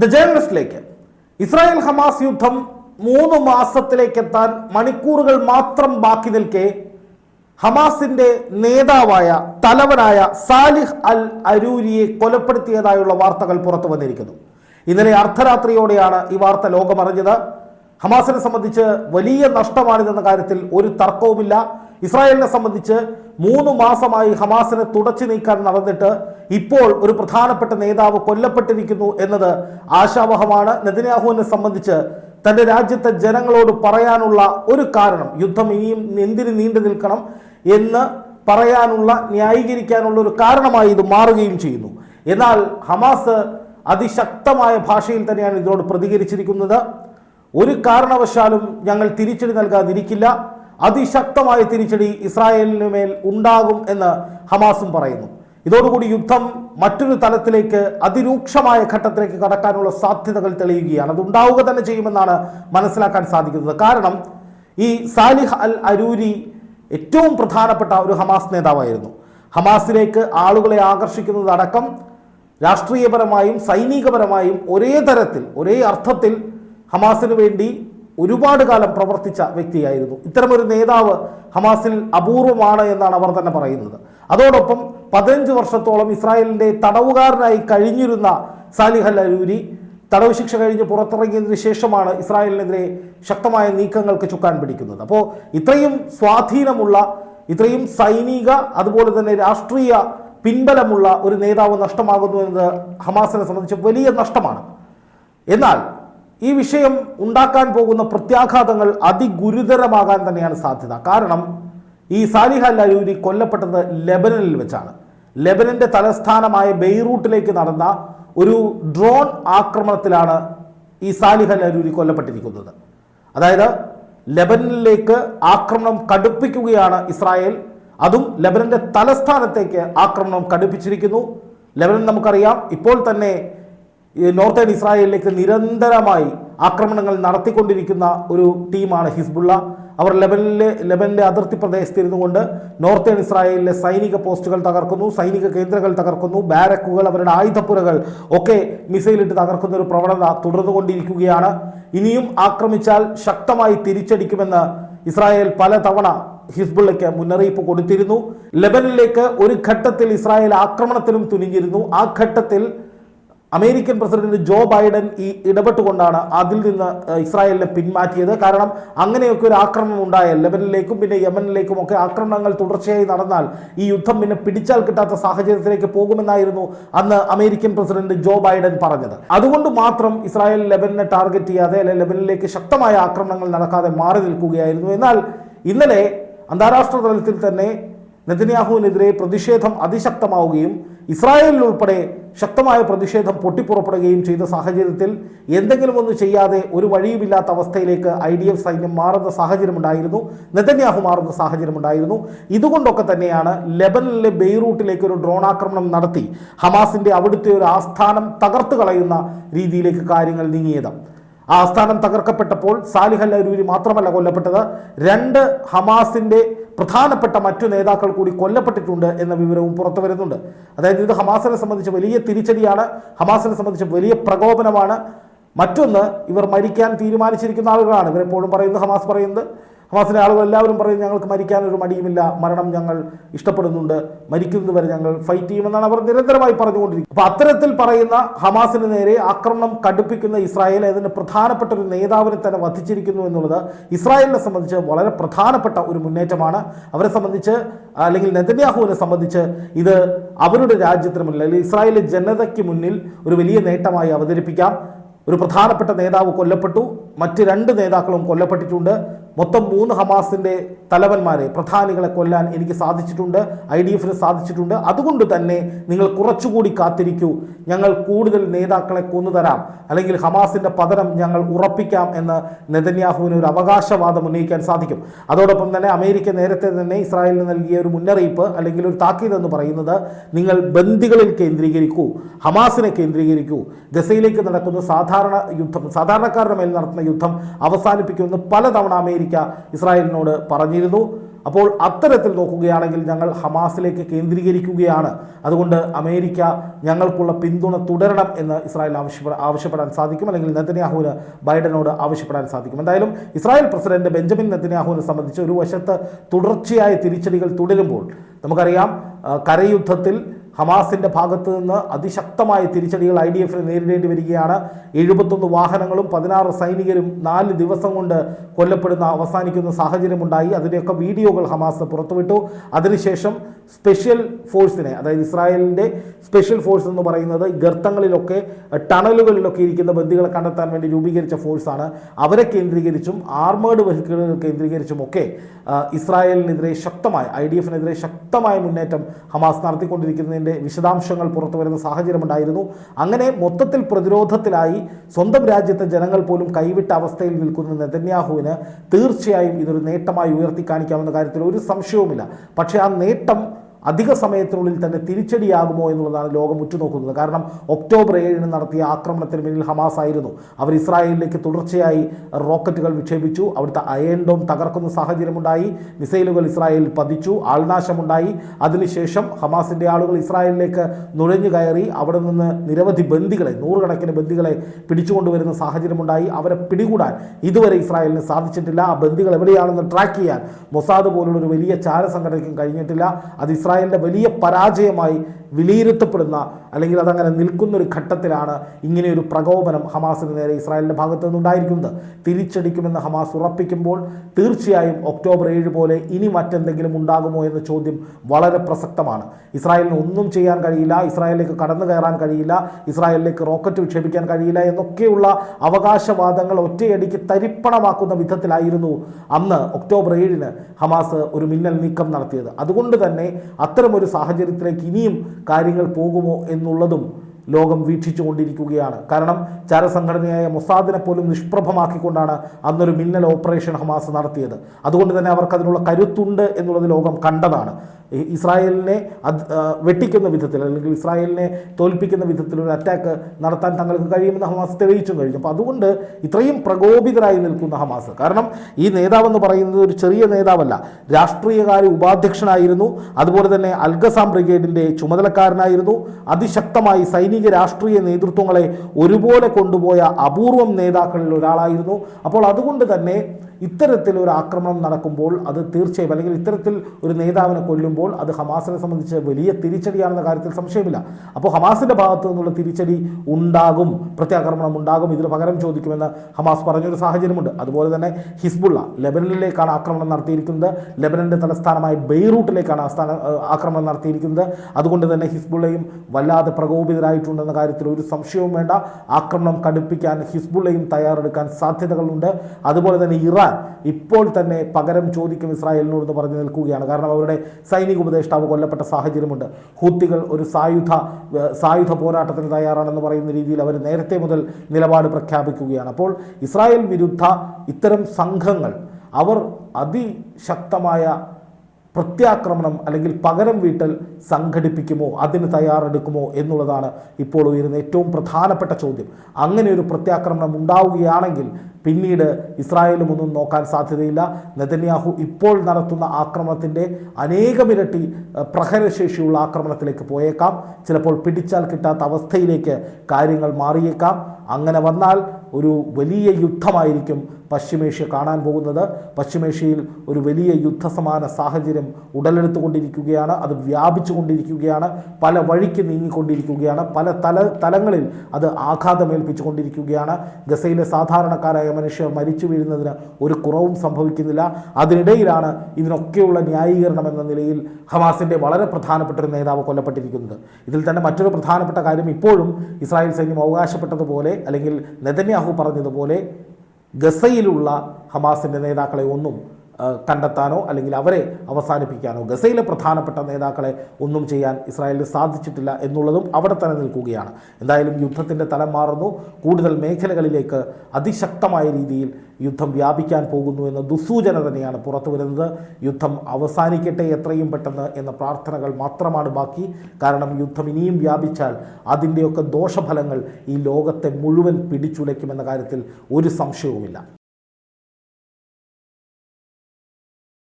The ജേർണലിസ്റ്റിലേക്ക് Israel Hamas യുദ്ധം മൂന്ന് മാസത്തിലേക്ക് എത്താൻ മണിക്കൂറുകൾ മാത്രം ബാക്കി നിൽക്കെ ഹമാസിന്റെ നേതാവായ തലവനായ സാലിഹ് അൽ അരൂരിയെ കൊലപ്പെടുത്തിയതായുള്ള വാർത്തകൾ പുറത്തു വന്നിരിക്കുന്നു. ഇന്നലെ അർദ്ധരാത്രിയോടെയാണ് ഈ വാർത്ത ലോകമറിഞ്ഞത്. ഹമാസിനെ സംബന്ധിച്ച് വലിയ നഷ്ടമാണിതെന്ന കാര്യത്തിൽ ഒരു തർക്കവുമില്ല. ഇസ്രായേലിനെ സംബന്ധിച്ച് മൂന്ന് മാസമായി ഹമാസിനെ തുടച്ചു നീക്കാൻ നടന്നിട്ട് ഇപ്പോൾ ഒരു പ്രധാനപ്പെട്ട നേതാവ് കൊല്ലപ്പെട്ടിരിക്കുന്നു എന്നത് ആശാവഹമാണ്. നെതിനാഹുവിനെ സംബന്ധിച്ച് തന്റെ രാജ്യത്തെ ജനങ്ങളോട് പറയാനുള്ള ഒരു കാരണം യുദ്ധം ഇനിയും എന്തിന് നീണ്ടു നിൽക്കണം എന്ന് പറയാനുള്ള ന്യായീകരിക്കാനുള്ള ഒരു കാരണമായി ഇത് മാറുകയും ചെയ്യുന്നു. എന്നാൽ ഹമാസ് അതിശക്തമായ ഭാഷയിൽ തന്നെയാണ് ഇതിനോട് പ്രതികരിച്ചിരിക്കുന്നത്. ഒരു കാരണവശാലും ഞങ്ങൾ തിരിച്ചടി നൽകാതിരിക്കില്ല. അതിശക്തമായ തിരിച്ചടി ഇസ്രായേലിന് മേൽ ഉണ്ടാകും എന്ന് ഹമാസും പറയുന്നു. ഇതോടുകൂടി യുദ്ധം മറ്റൊരു തലത്തിലേക്ക് അതിരൂക്ഷമായ ഘട്ടത്തിലേക്ക് കടക്കാനുള്ള സാധ്യതകൾ തെളിയുകയാണ്. അത് ഉണ്ടാവുക തന്നെ ചെയ്യുമെന്നാണ് മനസ്സിലാക്കാൻ സാധിക്കുന്നത്. കാരണം ഈ സാലിഹ് അൽ അരൂരി ഏറ്റവും പ്രധാനപ്പെട്ട ഒരു ഹമാസ് നേതാവായിരുന്നു. ഹമാസിലേക്ക് ആളുകളെ ആകർഷിക്കുന്നതടക്കം രാഷ്ട്രീയപരമായും സൈനികപരമായും ഒരേ തരത്തിൽ ഒരേ അർത്ഥത്തിൽ ഹമാസിന് വേണ്ടി ഒരുപാട് കാലം പ്രവർത്തിച്ച വ്യക്തിയായിരുന്നു. ഇത്തരമൊരു നേതാവ് ഹമാസിൽ അപൂർവമാണ് എന്നാണ് അവർ തന്നെ പറയുന്നത്. അതോടൊപ്പം പതിനഞ്ച് വർഷത്തോളം ഇസ്രായേലിന്റെ തടവുകാരനായി കഴിഞ്ഞിരുന്ന സാലിഹ് അൽ തടവ് ശിക്ഷ കഴിഞ്ഞ് പുറത്തിറങ്ങിയതിനു ശേഷമാണ് ഇസ്രായേലിനെതിരെ ശക്തമായ നീക്കങ്ങൾക്ക് ചുക്കാൻ പിടിക്കുന്നത്. അപ്പോൾ ഇത്രയും സ്വാധീനമുള്ള ഇത്രയും സൈനിക അതുപോലെ തന്നെ രാഷ്ട്രീയ പിൻബലമുള്ള ഒരു നേതാവ് നഷ്ടമാകുന്നു എന്നത് ഹമാസിനെ സംബന്ധിച്ച് വലിയ നഷ്ടമാണ്. എന്നാൽ ഈ വിഷയം ഉണ്ടാക്കാൻ പോകുന്ന പ്രത്യാഘാതങ്ങൾ അതിഗുരുതരമാകാൻ തന്നെയാണ് സാധ്യത. കാരണം ഈ സാലിഹ ലരൂരി കൊല്ലപ്പെട്ടത് ലെബനനിൽ വെച്ചാണ്. ലെബനന്റെ തലസ്ഥാനമായ ബെയ്റൂട്ടിലേക്ക് നടന്ന ഒരു ഡ്രോൺ ആക്രമണത്തിലാണ് ഈ സാലിഹ ലരൂരി കൊല്ലപ്പെട്ടിരിക്കുന്നത്. അതായത് ലെബനനിലേക്ക് ആക്രമണം കടുപ്പിക്കുകയാണ് ഇസ്രായേൽ. അതും ലെബനന്റെ തലസ്ഥാനത്തേക്ക് ആക്രമണം കടുപ്പിച്ചിരിക്കുന്നു. ലെബനൻ നമുക്കറിയാം ഇപ്പോൾ തന്നെ നോർത്തേൺ ഇസ്രായേലിലേക്ക് നിരന്തരമായി ആക്രമണങ്ങൾ നടത്തിക്കൊണ്ടിരിക്കുന്ന ഒരു ടീമാണ് ഹിസ്ബുള്ള. അവർ ലെബനിലെ ലെബനിലെ അതിർത്തി പ്രദേശത്തിരുന്നു കൊണ്ട് നോർത്തേൺ ഇസ്രായേലിലെ സൈനിക പോസ്റ്റുകൾ തകർക്കുന്നു സൈനിക കേന്ദ്രങ്ങൾ തകർക്കുന്നു ബാരക്കുകൾ അവരുടെ ആയുധപ്പുരകൾ ഒക്കെ മിസൈലിട്ട് തകർക്കുന്ന ഒരു പ്രവണത തുടർന്നുകൊണ്ടിരിക്കുകയാണ്. ഇനിയും ആക്രമിച്ചാൽ ശക്തമായി തിരിച്ചടിക്കുമെന്ന് ഇസ്രായേൽ പലതവണ ഹിസ്ബുള്ളയ്ക്ക് മുന്നറിയിപ്പ് കൊടുത്തിരുന്നു. ലെബനിലേക്ക് ഒരു ഘട്ടത്തിൽ ഇസ്രായേൽ ആക്രമണത്തിനും തുനിഞ്ഞിരുന്നു. ആ ഘട്ടത്തിൽ അമേരിക്കൻ പ്രസിഡന്റ് ജോ ബൈഡൻ ഈ ഇടപെട്ടുകൊണ്ടാണ് അതിൽ നിന്ന് ഇസ്രായേലിനെ പിന്മാറ്റിയത്. കാരണം അങ്ങനെയൊക്കെ ഒരു ആക്രമണം ഉണ്ടായാൽ ലെബനിലേക്കും പിന്നെ യമനിലേക്കും ഒക്കെ ആക്രമണങ്ങൾ തുടർച്ചയായി നടന്നാൽ ഈ യുദ്ധം പിന്നെ പിടിച്ചാൽ കിട്ടാത്ത സാഹചര്യത്തിലേക്ക് പോകുമെന്നായിരുന്നു അന്ന് അമേരിക്കൻ പ്രസിഡന്റ് ജോ ബൈഡൻ പറഞ്ഞത്. അതുകൊണ്ട് മാത്രം ഇസ്രായേൽ ലെബനിനെ ടാർഗറ്റ് ചെയ്യാതെ അല്ലെ ലെബനിലേക്ക് ശക്തമായ ആക്രമണങ്ങൾ നടക്കാതെ മാറി നിൽക്കുകയായിരുന്നു. എന്നാൽ ഇന്നലെ അന്താരാഷ്ട്ര തലത്തിൽ തന്നെ നെതന്യാഹുവിനെതിരെ പ്രതിഷേധം അതിശക്തമാവുകയും ഇസ്രായേലിൽ ഉൾപ്പെടെ ശക്തമായ പ്രതിഷേധം പൊട്ടിപ്പുറപ്പെടുകയും ചെയ്ത സാഹചര്യത്തിൽ എന്തെങ്കിലും ഒന്നും ചെയ്യാതെ ഒരു വഴിയുമില്ലാത്ത അവസ്ഥയിലേക്ക് ഐ ഡി എഫ് സൈന്യം മാറുന്ന സാഹചര്യമുണ്ടായിരുന്നു നെതന്യാഹു മാറുന്ന സാഹചര്യമുണ്ടായിരുന്നു. ഇതുകൊണ്ടൊക്കെ തന്നെയാണ് ലെബനിലെ ബെയ്റൂട്ടിലേക്ക് ഒരു ഡ്രോൺ ആക്രമണം നടത്തി ഹമാസിന്റെ അവിടുത്തെ ഒരു ആസ്ഥാനം തകർത്ത് കളയുന്ന രീതിയിലേക്ക് കാര്യങ്ങൾ നീങ്ങിയത്. ആ ആസ്ഥാനം തകർക്കപ്പെട്ടപ്പോൾ സാലിഹ് അല്ലൂരി മാത്രമല്ല കൊല്ലപ്പെട്ടത്. രണ്ട് ഹമാസിന്റെ പ്രധാനപ്പെട്ട മറ്റു നേതാക്കൾ കൂടി കൊല്ലപ്പെട്ടിട്ടുണ്ട് എന്ന വിവരവും പുറത്തു വരുന്നുണ്ട്. അതായത് ഇത് ഹമാസിനെ സംബന്ധിച്ച് വലിയ തിരിച്ചടിയാണ് ഹമാസിനെ സംബന്ധിച്ച് വലിയ പ്രകോപനമാണ്. മറ്റൊന്ന് ഇവർ മരിക്കാൻ തീരുമാനിച്ചിരിക്കുന്ന ആളുകളാണ്. ഇവരെപ്പോഴും പറയുന്നത് ഹമാസ് പറയുന്നത് ഹമാസിലെ ആളുകൾ എല്ലാവരും പറയും ഞങ്ങൾക്ക് മരിക്കാനൊരു മടിയുമില്ല മരണം ഞങ്ങൾ ഇഷ്ടപ്പെടുന്നുണ്ട് മരിക്കുന്നതുവരെ ഞങ്ങൾ ഫൈറ്റ് ചെയ്യുമെന്നാണ് അവർ നിരന്തരമായി പറഞ്ഞുകൊണ്ടിരിക്കുന്നത്. അപ്പോൾ അത്തരത്തിൽ പറയുന്ന ഹമാസിന് നേരെ ആക്രമണം കടുപ്പിക്കുന്ന ഇസ്രായേൽ അതിന് പ്രധാനപ്പെട്ട ഒരു നേതാവിനെ തന്നെ വധിച്ചിരിക്കുന്നു എന്നുള്ളത് ഇസ്രായേലിനെ സംബന്ധിച്ച് വളരെ പ്രധാനപ്പെട്ട ഒരു മുന്നേറ്റമാണ്. അവരെ സംബന്ധിച്ച് അല്ലെങ്കിൽ നെതന്യാഹുവിനെ സംബന്ധിച്ച് ഇത് അവരുടെ രാജ്യത്തിന് മുന്നിൽ അല്ലെങ്കിൽ ഇസ്രായേൽ ജനതയ്ക്ക് മുന്നിൽ ഒരു വലിയ നേട്ടമായി അവതരിപ്പിക്കാം. ഒരു പ്രധാനപ്പെട്ട നേതാവ് കൊല്ലപ്പെട്ടു മറ്റ് രണ്ട് നേതാക്കളും കൊല്ലപ്പെട്ടിട്ടുണ്ട്. മൊത്തം മൂന്ന് ഹമാസിന്റെ തലവന്മാരെ പ്രധാനികളെ കൊല്ലാൻ എനിക്ക് സാധിച്ചിട്ടുണ്ട് ഐ ഡി എഫിന് സാധിച്ചിട്ടുണ്ട്. അതുകൊണ്ട് തന്നെ നിങ്ങൾ കുറച്ചുകൂടി കാത്തിരിക്കൂ. ഞങ്ങൾ കൂടുതൽ നേതാക്കളെ കൊന്നുതരാം. അല്ലെങ്കിൽ ഹമാസിന്റെ പതനം ഞങ്ങൾ ഉറപ്പിക്കാം എന്ന് നെതന്യാഹുവിന് ഒരു അവകാശവാദം ഉന്നയിക്കാൻ സാധിക്കും. അതോടൊപ്പം തന്നെ അമേരിക്ക നേരത്തെ തന്നെ ഇസ്രായേലിന് നൽകിയ ഒരു മുന്നറിയിപ്പ് അല്ലെങ്കിൽ ഒരു താക്കീത് എന്ന് പറയുന്നത് നിങ്ങൾ ബന്ദികളിൽ കേന്ദ്രീകരിക്കൂ ഹമാസിനെ കേന്ദ്രീകരിക്കൂ. ഗസയിലേക്ക് നടക്കുന്ന സാധാരണ യുദ്ധം സാധാരണക്കാരുടെ മേൽ നടത്തുന്ന യുദ്ധം അവസാനിപ്പിക്കുമെന്ന് പലതവണ അമേരിക്ക ഇസ്രായേലിനോട് പറഞ്ഞിരുന്നു. അപ്പോൾ അത്തരത്തിൽ നോക്കുകയാണെങ്കിൽ ഞങ്ങൾ ഹമാസിലേക്ക് കേന്ദ്രീകരിക്കുകയാണ്. അതുകൊണ്ട് അമേരിക്ക ഞങ്ങൾക്കുള്ള പിന്തുണ തുടരണം എന്ന് ഇസ്രായേൽ ആവശ്യപ്പെടാൻ ആവശ്യപ്പെടാൻ സാധിക്കും. അല്ലെങ്കിൽ നെതന്യാഹുവിന് ബൈഡനോട് ആവശ്യപ്പെടാൻ സാധിക്കും. എന്തായാലും ഇസ്രായേൽ പ്രസിഡന്റ് ബെഞ്ചമിൻ നെതന്യാഹുവിനെ സംബന്ധിച്ച് ഒരു വശത്ത് തുടർച്ചയായ തിരിച്ചടികൾ തുടരുമ്പോൾ നമുക്കറിയാം കരയുദ്ധത്തിൽ ഹമാസിന്റെ ഭാഗത്ത് നിന്ന് അതിശക്തമായ തിരിച്ചടികൾ ഐ ഡി എഫിന് നേരിടേണ്ടി വരികയാണ്. എഴുപത്തൊന്ന് വാഹനങ്ങളും പതിനാറ് സൈനികരും നാല് ദിവസം കൊണ്ട് കൊല്ലപ്പെടുന്ന അവസാനിക്കുന്ന സാഹചര്യമുണ്ടായി. അതിന്റെയൊക്കെ വീഡിയോകൾ ഹമാസ് പുറത്തുവിട്ടു. അതിനുശേഷം സ്പെഷ്യൽ ഫോഴ്സിനെ അതായത് ഇസ്രായേലിന്റെ സ്പെഷ്യൽ ഫോഴ്സ് എന്ന് പറയുന്നത് ഗർത്തങ്ങളിലൊക്കെ ടണലുകളിലൊക്കെ ഇരിക്കുന്ന ബന്ദികളെ കണ്ടെത്താൻ വേണ്ടി രൂപീകരിച്ച ഫോഴ്സാണ്. അവരെ കേന്ദ്രീകരിച്ചും ആർമേഡ് വെഹിക്കിളുകൾ കേന്ദ്രീകരിച്ചും ഒക്കെ ഇസ്രായേലിനെതിരെ ശക്തമായ ഐ ഡി എഫിനെതിരെ ശക്തമായ മുന്നേറ്റം ഹമാസ് നടത്തിക്കൊണ്ടിരിക്കുന്നതിന്റെ വിശദാംശങ്ങൾ പുറത്തു വരുന്ന സാഹചര്യമുണ്ടായിരുന്നു. അങ്ങനെ മൊത്തത്തിൽ പ്രതിരോധത്തിലായി സ്വന്തം രാജ്യത്തെ ജനങ്ങൾ പോലും കൈവിട്ട അവസ്ഥയിൽ നിൽക്കുന്ന നെതന്യാഹുവിന് തീർച്ചയായും ഇതൊരു നേട്ടമായി ഉയർത്തി കാണിക്കാമെന്ന കാര്യത്തിൽ ഒരു സംശയവുമില്ല. പക്ഷേ ആ നേട്ടം അധിക സമയത്തിനുള്ളിൽ തന്നെ തിരിച്ചടിയാകുമോ എന്നുള്ളതാണ് ലോകം ഉറ്റുനോക്കുന്നത്. കാരണം ഒക്ടോബർ ഏഴിന് നടത്തിയ ആക്രമണത്തിന് പിന്നിൽ ഹമാസ് ആയിരുന്നു. അവർ ഇസ്രായേലിലേക്ക് തുടർച്ചയായി റോക്കറ്റുകൾ വിക്ഷേപിച്ചു. അവിടുത്തെ അയൻഡോം തകർക്കുന്ന സാഹചര്യമുണ്ടായി. മിസൈലുകൾ ഇസ്രായേലിൽ പതിച്ചു. ആൾനാശമുണ്ടായി. അതിനുശേഷം ഹമാസിന്റെ ആളുകൾ ഇസ്രായേലിലേക്ക് നുഴഞ്ഞു കയറി. അവിടെ നിന്ന് നിരവധി ബന്ദികളെ നൂറുകണക്കിന് ബന്ദികളെ പിടിച്ചുകൊണ്ടുവരുന്ന സാഹചര്യമുണ്ടായി. അവരെ പിടികൂടാൻ ഇതുവരെ ഇസ്രായേലിന് സാധിച്ചിട്ടില്ല. ആ ബന്ദികൾ എവിടെയാണെന്ന് ട്രാക്ക് ചെയ്യാൻ മൊസാദ് പോലുള്ള ഒരു വലിയ ചാര സംഘടനയ്ക്കും കഴിഞ്ഞിട്ടില്ല. അത് ഇസ്രായേലിന്റെ വലിയ പരാജയമായി വിലയിരുത്തപ്പെടുന്ന അല്ലെങ്കിൽ അതങ്ങനെ നിൽക്കുന്ന ഒരു ഘട്ടത്തിലാണ് ഇങ്ങനെയൊരു പ്രകോപനം ഹമാസിന് നേരെ ഇസ്രായേലിന്റെ ഭാഗത്തു നിന്നുണ്ടായിരിക്കുന്നത്. തിരിച്ചടിക്കുമെന്ന് ഹമാസ് ഉറപ്പിക്കുമ്പോൾ തീർച്ചയായും ഒക്ടോബർ ഏഴ് പോലെ ഇനി മറ്റെന്തെങ്കിലും ഉണ്ടാകുമോ എന്ന ചോദ്യം വളരെ പ്രസക്തമാണ്. ഇസ്രായേലിന് ഒന്നും ചെയ്യാൻ കഴിയില്ല ഇസ്രായേലിലേക്ക് കടന്നു കയറാൻ കഴിയില്ല ഇസ്രായേലിലേക്ക് റോക്കറ്റ് വിക്ഷേപിക്കാൻ കഴിയില്ല എന്നൊക്കെയുള്ള അവകാശവാദങ്ങൾ ഒറ്റയടിക്ക് തരിപ്പണമാക്കുന്ന വിധത്തിലായിരുന്നു അന്ന് ഒക്ടോബർ ഏഴിന് ഹമാസ് ഒരു മിന്നൽ നീക്കം നടത്തിയത്. അതുകൊണ്ട് തന്നെ അത്തരമൊരു സാഹചര്യത്തിലേക്ക് ഇനിയും കാര്യങ്ങൾ പോകുമോ എന്നുള്ളതും ലോകം വീക്ഷിച്ചു കൊണ്ടിരിക്കുകയാണ് കാരണം ചരസംഘടനയായ മൊസാദിനെ പോലും നിഷ്പ്രഭമാക്കിക്കൊണ്ടാണ് അന്നൊരു മിന്നൽ ഓപ്പറേഷൻ ഹമാസ് നടത്തിയത്. അതുകൊണ്ട് തന്നെ അവർക്ക് അതിനുള്ള കരുത്തുണ്ട് എന്നുള്ളത് ലോകം കണ്ടതാണ്. ഇസ്രായേലിനെ വെട്ടിക്കുന്ന വിധത്തിൽ അല്ലെങ്കിൽ ഇസ്രായേലിനെ തോൽപ്പിക്കുന്ന വിധത്തിൽ ഒരു അറ്റാക്ക് നടത്താൻ തങ്ങൾക്ക് കഴിയുമെന്ന് ഹമാസ് തെളിയിച്ചും കഴിഞ്ഞു. അപ്പോൾ അതുകൊണ്ട് ഇത്രയും പ്രകോപിതരായി നിൽക്കുന്ന ഹമാസ്. കാരണം ഈ നേതാവെന്ന് പറയുന്നത് ഒരു ചെറിയ നേതാവല്ല. രാഷ്ട്രീയകാര്യ ഉപാധ്യക്ഷനായിരുന്നു. അതുപോലെ തന്നെ അൽഗസാം ബ്രിഗേഡിന്റെ ചുമതലക്കാരനായിരുന്നു. അതിശക്തമായി സൈനിക രാഷ്ട്രീയ നേതൃത്വങ്ങളെ ഒരുപോലെ കൊണ്ടുപോയ അപൂർവം നേതാക്കളിൽ ഒരാളായിരുന്നു. അപ്പോൾ അതുകൊണ്ട് തന്നെ ഇത്തരത്തിൽ ഒരു ആക്രമണം നടക്കുമ്പോൾ അത് തീർച്ചയായും അല്ലെങ്കിൽ ഇത്തരത്തിൽ ഒരു നേതാവിനെ കൊല്ലുമ്പോൾ അത് ഹമാസിനെ സംബന്ധിച്ച് വലിയ തിരിച്ചടിയാണെന്ന കാര്യത്തിൽ സംശയമില്ല. അപ്പോൾ ഹമാസിന്റെ ഭാഗത്തു നിന്നുള്ള തിരിച്ചടി ഉണ്ടാകും പ്രത്യാക്രമണം ഉണ്ടാകും ഇതിന് പകരം ചോദിക്കുമെന്ന് ഹമാസ് പറഞ്ഞൊരു സാഹചര്യമുണ്ട്. അതുപോലെ തന്നെ ഹിസ്ബുള്ള ലെബനനിലേക്കാണ് ആക്രമണം നടത്തിയിരിക്കുന്നത്. ലെബനന്റെ തലസ്ഥാനമായ ബെയ്റൂട്ടിലേക്കാണ് ആസ്ഥാന ആക്രമണം നടത്തിയിരിക്കുന്നത്. അതുകൊണ്ട് തന്നെ ഹിസ്ബുള്ളയും വല്ലാതെ പ്രകോപിതരായിട്ടുണ്ടെന്ന കാര്യത്തിൽ ഒരു സംശയവും വേണ്ട. ആക്രമണം കടുപ്പിക്കാൻ ഹിസ്ബുള്ളയും തയ്യാറെടുക്കാൻ സാധ്യതകളുണ്ട്. അതുപോലെ തന്നെ ഇറാൻ ഇപ്പോൾ തന്നെ പകരം ചോദിക്കും ഇസ്രായേലിനോട് പറഞ്ഞു നിൽക്കുകയാണ്. കാരണം അവരുടെ സൈനിക ഉപദേഷ്ടാവ് കൊല്ലപ്പെട്ട സാഹചര്യമുണ്ട്. ഹൂത്തികൾ ഒരു സായുധ സായുധ പോരാട്ടത്തിന് തയ്യാറാണെന്ന് പറയുന്ന രീതിയിൽ അവർ നേരത്തെ മുതൽ നിലപാട് പ്രഖ്യാപിക്കുകയാണ്. അപ്പോൾ ഇസ്രായേൽ വിരുദ്ധ ഇത്തരം സംഘങ്ങൾ അവർ അതിശക്തമായ പ്രത്യാക്രമണം അല്ലെങ്കിൽ പകരം വീട്ടൽ സംഘടിപ്പിക്കുമോ? അതിന് തയ്യാറെടുക്കുമോ? എന്നുള്ളതാണ് ഇപ്പോൾ ഉയരുന്ന ഏറ്റവും പ്രധാനപ്പെട്ട ചോദ്യം. അങ്ങനെ ഒരു പ്രത്യാക്രമണം ഉണ്ടാവുകയാണെങ്കിൽ പിന്നീട് ഇസ്രായേലും ഒന്നും നോക്കാൻ സാധ്യതയില്ല. നെതന്യാഹു ഇപ്പോൾ നടത്തുന്ന ആക്രമണത്തിന്റെ അനേകമിരട്ടി പ്രഹരശേഷിയുള്ള ആക്രമണത്തിലേക്ക് പോയേക്കാം. ചിലപ്പോൾ പിടിച്ചാൽ കിട്ടാത്ത അവസ്ഥയിലേക്ക് കാര്യങ്ങൾ മാറിയേക്കാം. അങ്ങനെ വന്നാൽ ഒരു വലിയ യുദ്ധമായിരിക്കും പശ്ചിമേഷ്യ കാണാൻ പോകുന്നത്. പശ്ചിമേഷ്യയിൽ ഒരു വലിയ യുദ്ധസമാന സാഹചര്യം ഉടലെടുത്തുകൊണ്ടിരിക്കുകയാണ്. അത് വ്യാപിച്ചു കൊണ്ടിരിക്കുകയാണ് പല വഴിക്ക് നീങ്ങിക്കൊണ്ടിരിക്കുകയാണ്. പല തല തലങ്ങളിൽ അത് ആഘാതമേൽപ്പിച്ചു കൊണ്ടിരിക്കുകയാണ് ഗസയിലെ സാധാരണക്കാരായ മനുഷ്യർ മരിച്ചു വീഴുന്നതിന് ഒരു കുറവും സംഭവിക്കുന്നില്ല. അതിനിടയിലാണ് ഇതിനൊക്കെയുള്ള ന്യായീകരണം എന്ന നിലയിൽ ഹമാസിന്റെ വളരെ പ്രധാനപ്പെട്ട ഒരു നേതാവ് കൊല്ലപ്പെട്ടിരിക്കുന്നത്. ഇതിൽ തന്നെ മറ്റൊരു പ്രധാനപ്പെട്ട കാര്യം ഇപ്പോഴും ഇസ്രായേൽ സൈന്യം അവകാശപ്പെട്ടതുപോലെ അല്ലെങ്കിൽ നെതന്യാഹു പറഞ്ഞതുപോലെ ഗസയിലുള്ള ഹമാസിന്റെ നേതാക്കളെ ഒന്നും കണ്ടെത്താനോ അല്ലെങ്കിൽ അവരെ അവസാനിപ്പിക്കാനോ ഗസയിലെ പ്രധാനപ്പെട്ട നേതാക്കളെ ഒന്നും ചെയ്യാൻ ഇസ്രായേലിന് സാധിച്ചിട്ടില്ല എന്നുള്ളതും അവിടെ തന്നെ നിൽക്കുകയാണ്. എന്തായാലും യുദ്ധത്തിന്റെ തലം മാറുന്നു. കൂടുതൽ മേഖലകളിലേക്ക് അതിശക്തമായ രീതിയിൽ യുദ്ധം വ്യാപിക്കാൻ പോകുന്നു എന്ന ദുസൂചന തന്നെയാണ് പുറത്തു വരുന്നത്. യുദ്ധം അവസാനിക്കട്ടെ എത്രയും പെട്ടെന്ന് എന്ന പ്രാർത്ഥനകൾ മാത്രമാണ് ബാക്കി. കാരണം യുദ്ധം ഇനിയും വ്യാപിച്ചാൽ അതിന്റെയൊക്കെ ദോഷഫലങ്ങൾ ഈ ലോകത്തെ മുഴുവൻ പിടിച്ചുലയ്ക്കുമെന്ന കാര്യത്തിൽ ഒരു സംശയവുമില്ല.